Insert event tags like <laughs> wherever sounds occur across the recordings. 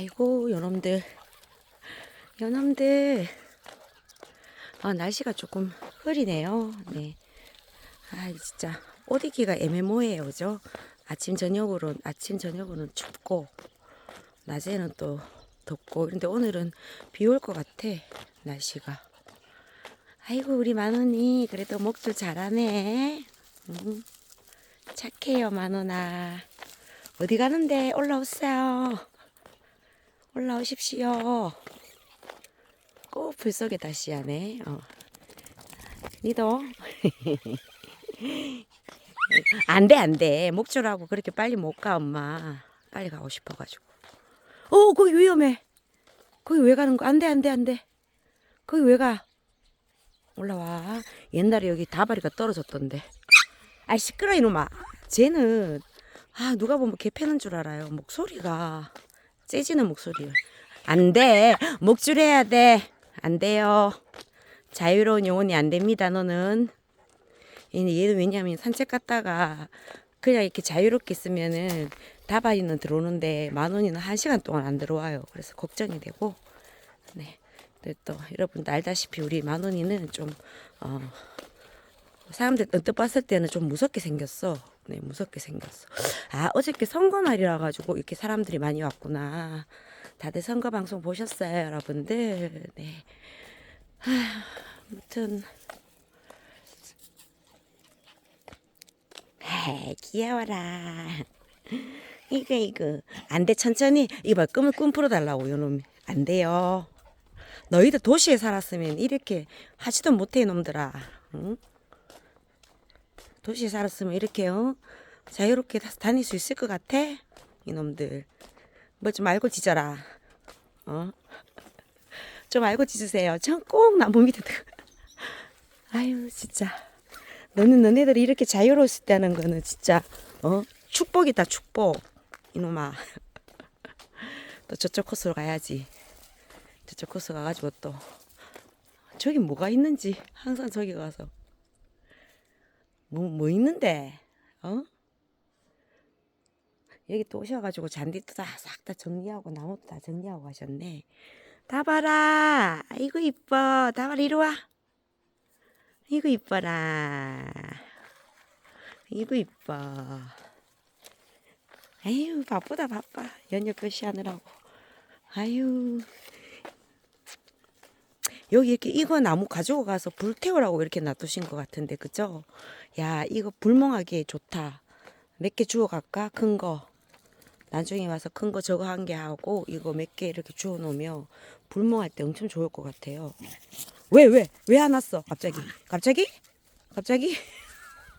아이고 요놈들. 요놈들. 아 날씨가 조금 흐리네요. 네. 아 진짜. 옷 입기가 애매모호해요 그죠? 아침 저녁으로 아침 저녁으로는 춥고 낮에는 또 덥고 그런데 오늘은 비 올 것 같아 날씨가. 아이고 우리 만원이 그래도 목줄 잘하네. 음, 착해요 만원아. 어디 가는데 올라오세요 올라오십시오. 꼭 불속에 다시 하네. 어. 니도? <laughs> 안 돼 안 돼. 목줄하고 그렇게 빨리 못 가 엄마. 빨리 가고 싶어가지고. 어 거기 위험해. 거기 왜 가는 거? 안 돼 안 돼 안 돼. 거기 왜 가? 올라와. 옛날에 여기 다발이가 떨어졌던데. 아 시끄러 이놈아. 쟤는 아 누가 보면 개 패는 줄 알아요 목소리가 째지는 목소리요. 안 돼. 목줄 해야 돼 안 돼요. 자유로운 영혼이 안 됩니다 너는. 얘는 왜냐면 산책 갔다가 그냥 이렇게 자유롭게 있으면은 다바이는 들어오는데 만 원이는 한 시간 동안 안 들어와요. 그래서 걱정이 되고. 네. 또 여러분도 알다시피 우리 만 원이는 좀 어, 사람들 언뜻 봤을 때는 좀 무섭게 생겼어. 네, 무섭게 생겼어. 아, 어저께 선거 날이라 가지고 이렇게 사람들이 많이 왔구나. 다들 선거 방송 보셨어요, 여러분들? 네. 하, 아무튼 에 귀여워라. 이거 이거 안 돼 천천히 이봐 끔을 꿈 풀어 달라고 요놈 안 돼요. 너희들 도시에 살았으면 이렇게 하지도 못해 이놈들아. 응? 도시에 살았으면 이렇게 어? 자유롭게 다- 다닐 수 있을 것 같아? 이놈들 뭐 좀 알고 지져라. 어? <laughs> 좀 알고 지주세요. 전 꼭 나무 밑에 들- <laughs> 아유 진짜. 너는 너네들이 이렇게 자유로울 수 있다는 거는 진짜 어 축복이다 축복 이놈아 <laughs> 또 저쪽 코스로 가야지 저쪽 코스 가가지고 또 저기 뭐가 있는지 항상 저기 가서 뭐 뭐 있는데 어 여기 또 오셔가지고 잔디도 다 싹 다 정리하고 나무도 다 정리하고 가셨네 다봐라 아이고 이뻐 다봐라 이리 와 이거 이뻐라. 이거 이뻐. 아유, 바쁘다, 바빠. 연휴 표시하느라고. 아유. 여기 이렇게 이거 나무 가지고 가서 불 태우라고 이렇게 놔두신 것 같은데, 그죠? 야, 이거 불멍하기에 좋다. 몇 개 주워 갈까? 큰 거. 나중에 와서 큰 거 저거 한 개 하고, 이거 몇 개 이렇게 주워 놓으면 불멍할 때 엄청 좋을 것 같아요. 왜, 왜? 왜 안 왔어? 갑자기. 갑자기? 갑자기?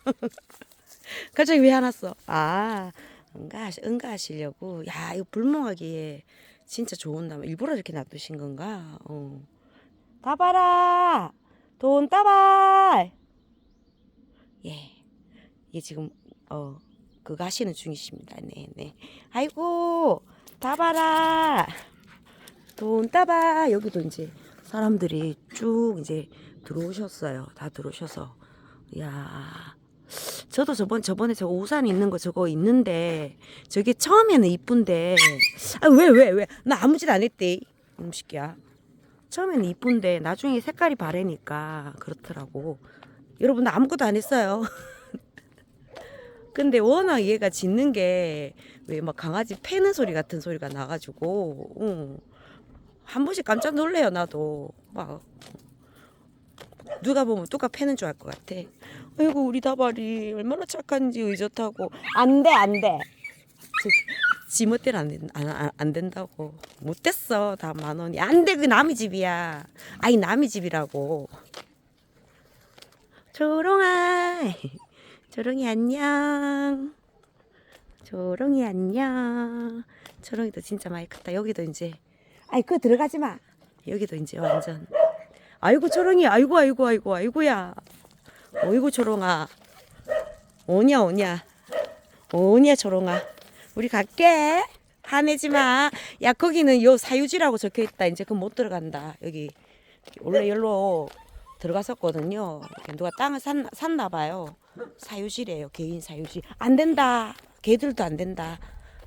<laughs> 갑자기 왜 안 왔어? 아, 응가, 응가하시려고. 야, 이거 불멍하기에 진짜 좋은 나무. 일부러 이렇게 놔두신 건가? 어. 따봐라! 돈 따발! 예. 얘 지금, 어, 그거 하시는 중이십니다. 네, 네. 아이고, 따봐라! 돈 따봐! 여기도 이제 사람들이 쭉 이제 들어오셨어요. 다 들어오셔서. 야 저도 저번, 저번에 저 우산 있는 거 저거 있는데, 저게 처음에는 이쁜데, 아, 왜, 왜, 왜? 나 아무 짓 안 했대. 새끼야. 처음에는 이쁜데, 나중에 색깔이 바래니까 그렇더라고. 여러분, 나 아무것도 안 했어요. <laughs> 근데 워낙 얘가 짖는 게, 왜 막 강아지 패는 소리 같은 소리가 나가지고, 응. 한 번씩 깜짝 놀래요 나도 막 누가 보면 뚜까 패는 줄 알 것 같아 아이고 우리 다발이 얼마나 착한지 의젓하고 안돼 안돼 지멋대로 안, 된- 안, 안, 안 된다고 못됐어 다 만 원이 안 돼 그 남의 집이야 아이 남의 집이라고 조롱아 조롱이 안녕 조롱이 안녕 조롱이도 진짜 많이 컸다 여기도 이제 아이 그거 들어가지 마. 여기도 이제 완전. 아이고 초롱이 아이고 아이고 아이고 아이고야. 어이구 초롱아. 오냐 오냐. 오냐 초롱아. 우리 갈게. 화내지 마. 야 거기는 요 사유지라고 적혀 있다. 이제 그 못 들어간다. 여기 원래 열로 들어갔었거든요. 이렇게 누가 땅을 산, 샀나 봐요. 사유지래요. 개인 사유지. 안 된다. 개들도 안 된다.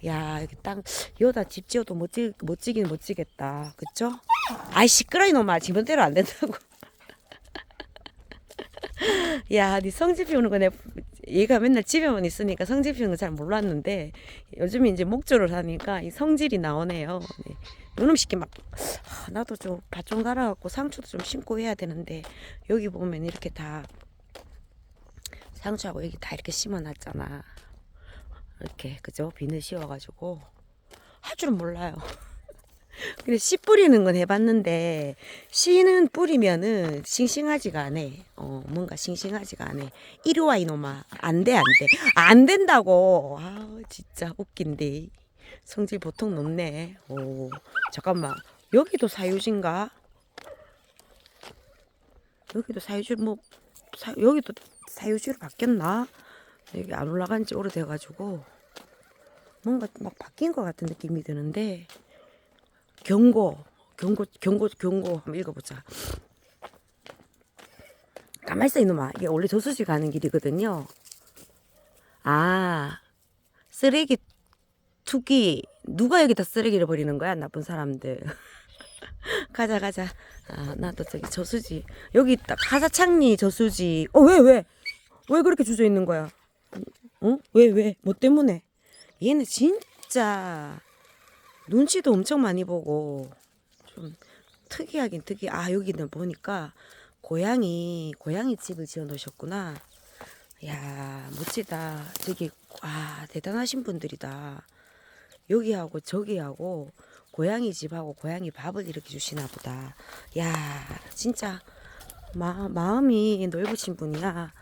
야 여기 땅 여기다 집 지어도 못 지 못 지긴 못 지겠다. 그쵸? 아이 시끄러 이놈아 지문대로 안 된다고. <laughs> 야, 네 성지 피우는 거내 얘가 맨날 집에만 있으니까 성지 피우는 거 잘 몰랐는데 요즘 이제 목조를 하니까 이 성질이 나오네요. 네. 요놈 시키 막 아, 나도 좀 밭 좀 갈아갖고 상추도 좀 심고 해야 되는데 여기 보면 이렇게 다 상추하고 여기 다 이렇게 심어놨잖아. 이렇게 그죠? 비늘 씌워가지고 할 줄은 몰라요. 근데 씨 뿌리는 건 해봤는데 씨는 뿌리면은 싱싱하지가 않아. 어 뭔가 싱싱하지가 않아. 이리 와 이놈아. 안돼 안 돼. 안 된다고. 아 진짜 웃긴데. 성질 보통 높네. 오 잠깐만 여기도 사유지인가? 여기도 사유지 뭐 사, 여기도 사유지로 바뀌었나? 여기 안 올라간 지 오래돼가지고 뭔가 막 바뀐 것 같은 느낌이 드는데 경고, 경고, 경고, 경고 한번 읽어보자. 가만 있어 이놈아. 이게 원래 저수지 가는 길이거든요. 아, 쓰레기 투기 누가 여기다 쓰레기를 버리는 거야? 나쁜 사람들. <laughs> 가자 가자. 아, 나도 저기 저수지 여기 있다. 가사창리 저수지. 어 왜 왜? 왜 그렇게 주저 있는 거야? 어? 왜 왜? 뭐 때문에? 얘는 진짜 눈치도 엄청 많이 보고 좀 특이하긴 특이. 아 여기는 보니까 고양이 고양이 집을 지어 놓으셨구나. 야 멋지다. 저기 와 대단하신 분들이다. 여기하고 저기하고 고양이 집하고 고양이 밥을 이렇게 주시나 보다. 야 진짜 마, 마음이 넓으신 분이야.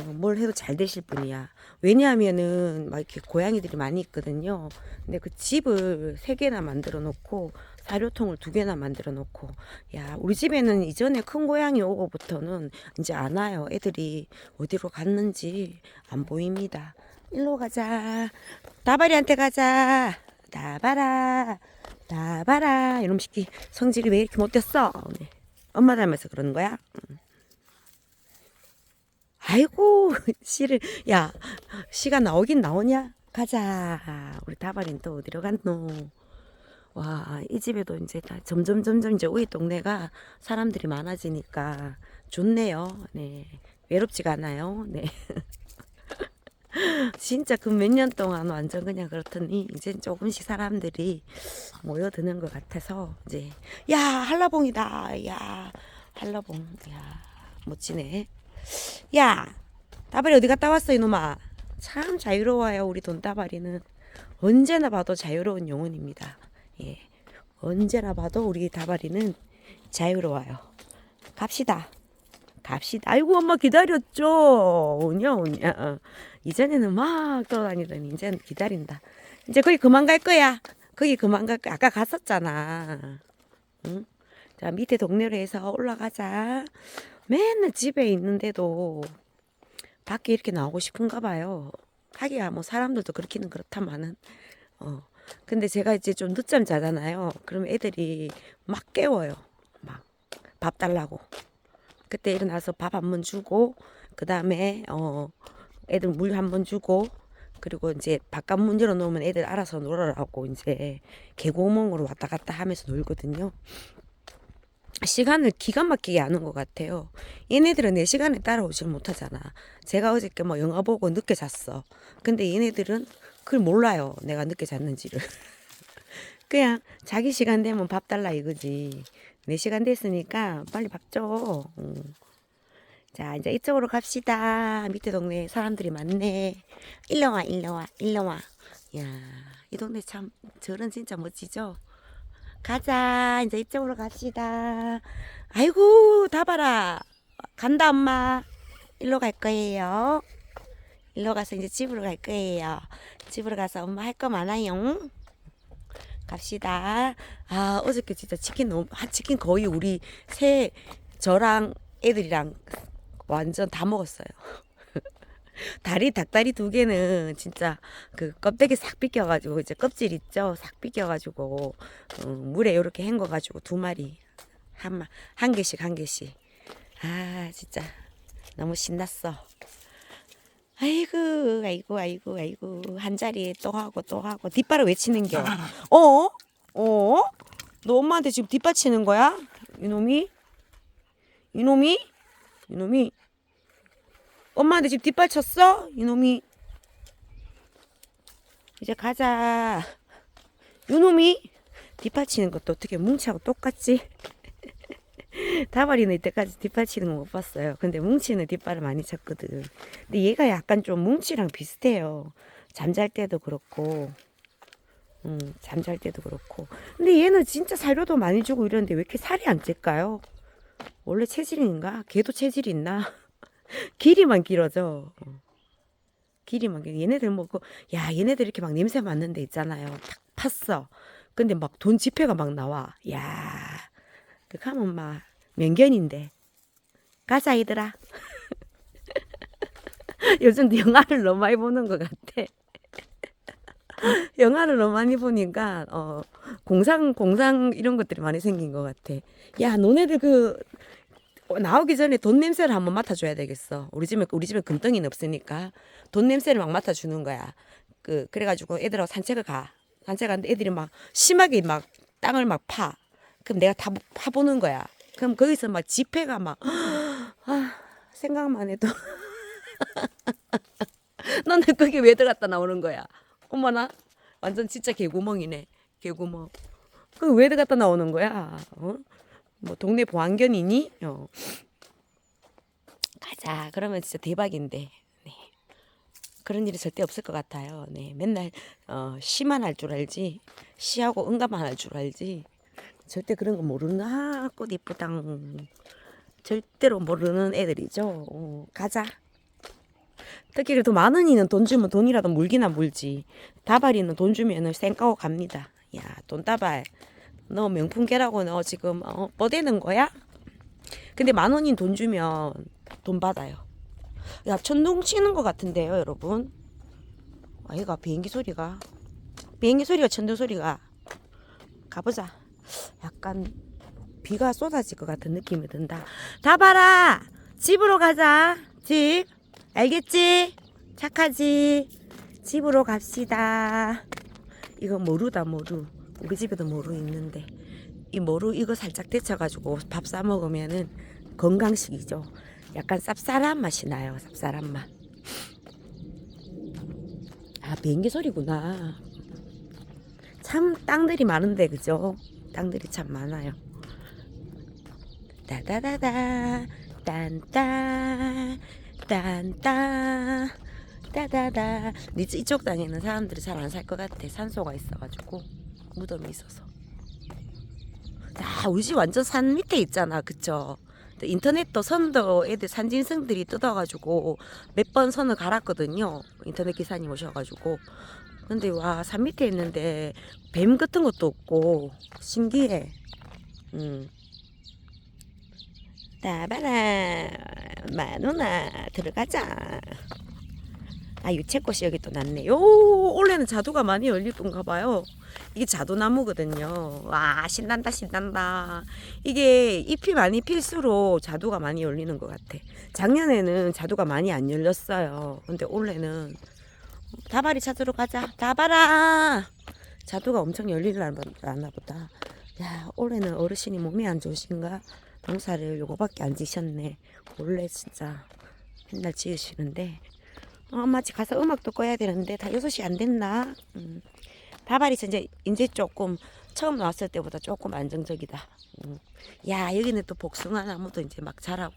어, 뭘 해도 잘 되실 분이야. 왜냐하면은 막 이렇게 고양이들이 많이 있거든요. 근데 그 집을 세 개나 만들어 놓고 사료통을 두 개나 만들어 놓고 야 우리 집에는 이전에 큰 고양이 오고부터는 이제 안 와요. 애들이 어디로 갔는지 안 보입니다. 일로 가자. 다발이한테 가자. 다발아. 다발아. 이놈 새끼 성질이 왜 이렇게 못됐어? 네. 엄마 닮아서 그러는 거야? 응. 아이고 <laughs> 씨를 야 씨가 나오긴 나오냐? 가자. 우리 다발이는 또 어디로 갔노? 와, 이 집에도 이제 다 점점 점점 이제 우리 동네가 사람들이 많아지니까 좋네요. 네. 외롭지가 않아요. 네. <laughs> 진짜 그 몇 년 동안 완전 그냥 그렇더니 이제 조금씩 사람들이 모여드는 것 같아서 이제 야 한라봉이다 야 한라봉 야 멋지네 야 따발이 어디 갔다 왔어 이놈아 참 자유로워요 우리 돈따발이는 언제나 봐도 자유로운 영혼입니다 예 언제나 봐도 우리 다발이는 자유로워요 갑시다 갑시다. 아이고 엄마 기다렸죠. 오냐 오냐. 이전에는 막 돌아다니더니 이제는 기다린다. 이제 거기 그만 갈 거야. 거기 그만 갈 거야. 아까 갔었잖아. 응? 자 밑에 동네로 해서 올라가자. 맨날 집에 있는데도 밖에 이렇게 나오고 싶은가 봐요. 하기야 뭐 사람들도 그렇기는 그렇다마는 어. 근데 제가 이제 좀 늦잠 자잖아요. 그럼 애들이 막 깨워요. 막 밥 달라고. 그때 일어나서 밥 한 번 주고 그 다음에 어 애들 물 한 번 주고 그리고 이제 바깥 문 열어 놓으면 애들 알아서 놀아라고 이제 개구멍으로 왔다 갔다 하면서 놀거든요. 시간을 기가 막히게 아는 것 같아요. 얘네들은 내 시간에 따라오질 못하잖아. 제가 어저께 뭐 영화 보고 늦게 잤어. 근데 얘네들은 그걸 몰라요. 내가 늦게 잤는지를. <laughs> 그냥 자기 시간 되면 밥 달라 이거지. 내 시간 됐으니까 빨리 밥 줘. 응. 자, 이제 이쪽으로 갑시다. 밑에 동네 사람들이 많네. 일로 와, 일로 와, 일로 와. 야, 이 동네 참, 절은 진짜 멋지죠? 가자. 이제 이쪽으로 갑시다. 아이고, 다 봐라. 간다, 엄마. 일로 갈 거예요. 일로 가서 이제 집으로 갈 거예요. 집으로 가서 엄마 할 거 많아요. 갑시다. 아, 어저께 진짜 치킨 너무, 한 치킨 거의 우리 새, 저랑 애들이랑 완전 다 먹었어요. <laughs> 다리, 닭다리 두 개는 진짜 그 껍데기 싹 빗겨가지고, 이제 껍질 있죠? 싹 빗겨가지고, 어, 물에 이렇게 헹궈가지고 두 마리, 한, 마- 한 개씩, 한 개씩. 아, 진짜 너무 신났어. 아이고 아이고 아이고 아이고 한 자리에 또 하고 또 하고 뒷발을 외치는 겨. <laughs> 어? 어? 너 엄마한테 지금 뒷발 치는 거야? 이놈이? 이놈이? 이놈이? 엄마한테 지금 뒷발 쳤어? 이놈이? 이제 가자. 이놈이? 뒷발 치는 것도 어떻게 뭉치하고 똑같지? <laughs> 다발이는 이때까지 뒷발 치는 거 못 봤어요. 근데 뭉치는 뒷발을 많이 쳤거든. 근데 얘가 약간 좀 뭉치랑 비슷해요. 잠잘 때도 그렇고, 음, 잠잘 때도 그렇고. 근데 얘는 진짜 사료도 많이 주고 이러는데 왜 이렇게 살이 안 찔까요? 원래 체질인가? 걔도 체질이 있나? <laughs> 길이만 길어져. 어. 길이만 길어. 얘네들 뭐, 그, 야, 얘네들 이렇게 막 냄새 맡는 데 있잖아요. 탁 팠어. 근데 막 돈 지폐가 막 나와. 야, 그 하면 막 면견인데. 가자, 얘들아. <laughs> 요즘 영화를 너무 많이 보는 것 같아. <laughs> 영화를 너무 많이 보니까 어 공상 공상 이런 것들이 많이 생긴 것 같아. 야, 너네들 그 어, 나오기 전에 돈 냄새를 한번 맡아줘야 되겠어. 우리 집에 우리 집에 금덩이는 없으니까 돈 냄새를 막 맡아주는 거야. 그 그래가지고 애들하고 산책을 가. 산책하는데 애들이 막 심하게 막 땅을 막 파. 그럼 내가 다 파보는 거야. 그럼 거기서 막 지폐가 막 <gasps> 아, 생각만 해도 <laughs> 너는 거기 왜 들어갔다 나오는 거야? 어머나 완전 진짜 개구멍이네. 개구멍. 그왜 들어갔다 나오는 거야? 어? 뭐 동네 보안견이니? 어. 가자. 그러면 진짜 대박인데. 네. 그런 일이 절대 없을 것 같아요. 네. 맨날 어, 시만 할 줄 알지. 시하고 응가만 할 줄 알지. 절대 그런 거 모르는 아, 꽃 이쁘당. 절대로 모르는 애들이죠. 어, 가자. 특히 그래도 만 원이는 돈 주면 돈이라도 물기나 물지. 다발이는 돈 주면은 쌩까고 갑니다. 야, 돈다발. 너 명품계라고 너 지금 어, 뻗대는 거야? 근데 만 원인 돈 주면 돈 받아요. 야, 천둥 치는 것 같은데요, 여러분. 아, 얘가 비행기 소리가. 비행기 소리가 천둥 소리가. 가보자. 약간 비가 쏟아질 것 같은 느낌이 든다. 다발아! 집으로 가자. 집. 알겠지? 착하지? 집으로 갑시다. 이거 모루다, 모루. 우리 집에도 모루 있는데. 이 모루 이거 살짝 데쳐가지고 밥 싸 먹으면은 건강식이죠. 약간 쌉쌀한 맛이 나요. 쌉쌀한 맛. 아, 비행기 소리구나. 참 땅들이 많은데, 그죠? 땅들이 참 많아요. 따다다다, 딴따, 딴따, 따다다. 이- 이쪽 땅에는 사람들이 잘 안 살 것 같아. 산소가 있어가지고. 무덤이 있어서. 아, 우리 집 완전 산 밑에 있잖아. 그쵸? 또 인터넷도 선도 애들 산짐승들이 뜯어가지고 몇 번 선을 갈았거든요. 인터넷 기사님 오셔가지고. 근데 와, 산 밑에 있는데 뱀 같은 것도 없고 신기해. 음. 따바라 마누나 들어가자. 아 유채꽃이 여기 또 났네 요. 올해는 자두가 많이 열리던가 봐요. 이게 자두나무거든요. 와 신난다 신난다. 이게 잎이 많이 필수록 자두가 많이 열리는 것 같아. 작년에는 자두가 많이 안 열렸어요. 근데 올해는 다발이 찾으러 가자. 다발아. 자두가 엄청 열리려나 보다. 야 올해는 어르신이 몸이 안 좋으신가? 농사를 요거밖에 안 지셨네. 원래 진짜 맨날 지으시는데. 어, 엄마 집 가서 음악도 꺼야 되는데 다 6시 안 됐나? 음. 다발이 이제 이제 조금 처음 나왔을 때보다 조금 안정적이다. 음. 야 여기는 또 복숭아 나무도 이제 막 자라고.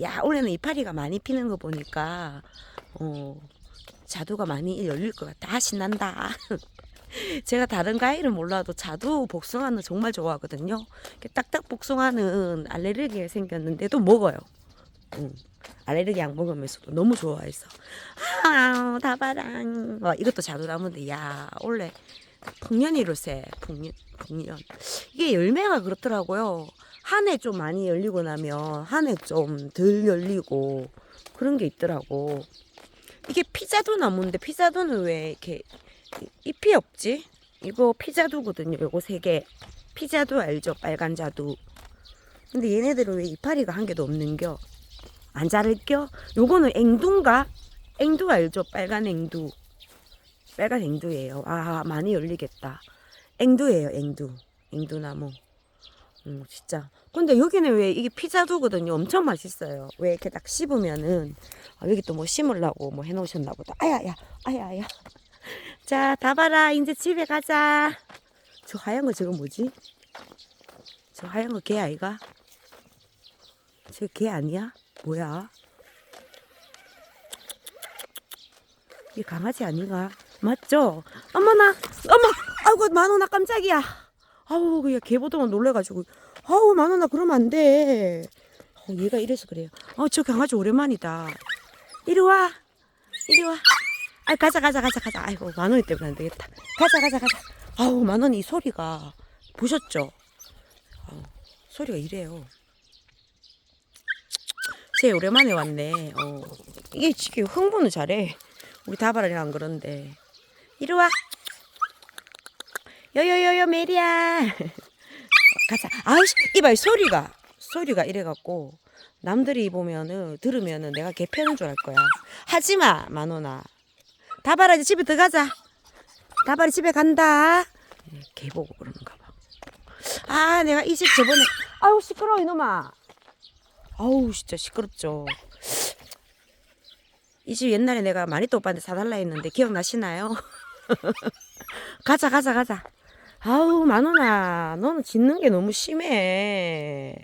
야 올해는 이파리가 많이 피는 거 보니까 어 자두가 많이 열릴 것 같다. 아 신난다. <laughs> 제가 다른 과일은 몰라도 자두 복숭아는 정말 좋아하거든요. 딱딱 복숭아는 알레르기가 생겼는데도 먹어요. 응. 알레르기 약 먹으면서도 너무 좋아해서. 아 다바랑. 와 이것도 자두나무인데 야 원래 풍년이로세 풍년 풍년. 이게 열매가 그렇더라고요. 한 해 좀 많이 열리고 나면 한 해 좀 덜 열리고 그런 게 있더라고. 이게 피자두 나무인데 피자두는 왜 이렇게 잎이 없지? 이거 피자두거든요. 요거 세 개. 피자두 알죠? 빨간 자두. 근데 얘네들은 왜 이파리가 한 개도 없는겨 안 자를겨? 요거는 앵두인가? 앵두 알죠? 빨간 앵두. 빨간 앵두예요. 아, 많이 열리겠다. 앵두예요, 앵두. 앵두나무. 음, 진짜. 근데 여기는 왜 이게 피자두거든요. 엄청 맛있어요. 왜 이렇게 딱 씹으면은 아, 여기 또 뭐 심으려고 뭐 해놓으셨나 보다. 아야야, 아야야. <laughs> 자, 다 봐라. 이제 집에 가자. 저 하얀 거 저거 뭐지? 저 하얀 거 개 아이가? 저 개 아니야? 뭐야? 이 강아지 아닌가? 맞죠? 어머나, 어머, 아이고 만원아 깜짝이야. 아우 그냥 개보다만 놀래가지고, 아우 만원아 그러면 안 돼. 어, 얘가 이래서 그래요. 어, 저 강아지 오랜만이다. 이리 와, 이리 와. 아 가자 가자 가자 가자. 아이고 만원이 때문에 안 되겠다. 가자 가자 가자. 아우 만원이 이 소리가 보셨죠? 아우, 소리가 이래요. 제 오랜만에 왔네. 어. 이게 지금 흥분을 잘해. 우리 다바라랑 안 그런데. 이리 와. 요요요요 메리야. <laughs> 가자. 아이씨 이봐 이 소리가 소리가 이래갖고 남들이 보면은 들으면은 내가 개 패는 줄 알 거야. 하지마 만원아. 다바라 이제 집에 들어가자. 다바리 집에 간다. 네, 개 보고 그러는가 봐. 아 내가 이 집 저번에 아우 시끄러워 이놈아. 아우 진짜 시끄럽죠. 이 집 옛날에 내가 마니또 오빠한테 사달라 했는데 기억나시나요? <laughs> 가자 가자 가자. 아우 만원아 너는 짖는 게 너무 심해.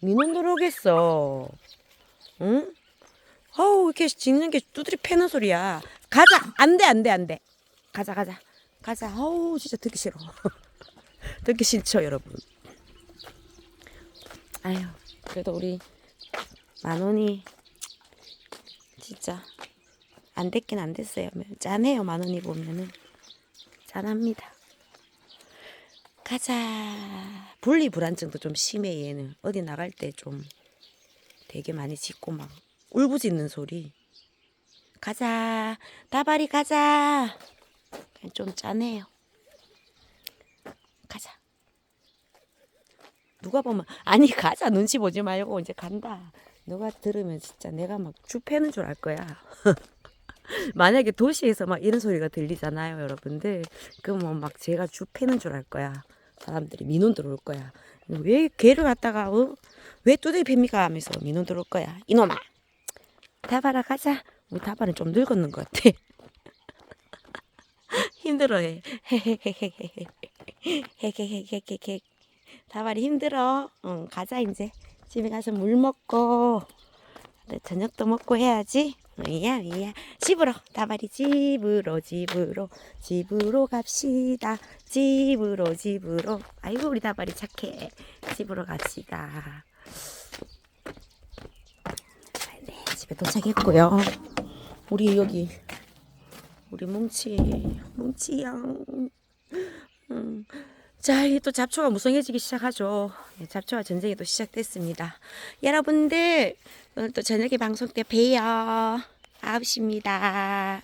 민원 들어오겠어. 응? 아우 이렇게 짖는 게 두드리 패는 소리야. 가자 안돼 안돼 안돼. 가자 가자 가자. 아우 진짜 듣기 싫어. <laughs> 듣기 싫죠 여러분. 아유 그래도 우리 만원이 진짜 안 됐긴 안 됐어요. 짠해요 만원이 보면은 짠합니다. 가자. 분리 불안증도 좀 심해 얘는. 어디 나갈 때 좀 되게 많이 짖고 막 울부짖는 소리. 가자. 다발이 가자. 좀 짠해요. 가자. 누가 보면 아니 가자 눈치 보지 말고 이제 간다. 누가 들으면 진짜 내가 막 주패는 줄 알 거야. <laughs> 만약에 도시에서 막 이런 소리가 들리잖아요, 여러분들. 그러면 막 제가 주패는 줄 알 거야. 사람들이 민원 들어올 거야. 왜 개를 갖다가 어? 왜 뚜드리 팹니까 하면서 민원 들어올 거야. 이놈아. 다바라 가자. 우리 다바는 좀 늙었는 것 같아. 힘들어해. 헤헤헤헤헤헤헤헤헤헤. 다발이 힘들어. 응, 가자 이제. 집에 가서 물 먹고 네, 저녁도 먹고 해야지. 이야 이야 집으로 다발이 집으로 집으로 집으로 갑시다. 집으로 집으로. 아이고 우리 다발이 착해. 집으로 갑시다. 네 집에 도착했고요. 우리 여기 우리 뭉치 뭉치 양. 음. 자, 이제 또 잡초가 무성해지기 시작하죠. 예, 잡초와 전쟁이 또 시작됐습니다. 여러분들, 오늘 또 저녁에 방송 때 봬요. 9시입니다.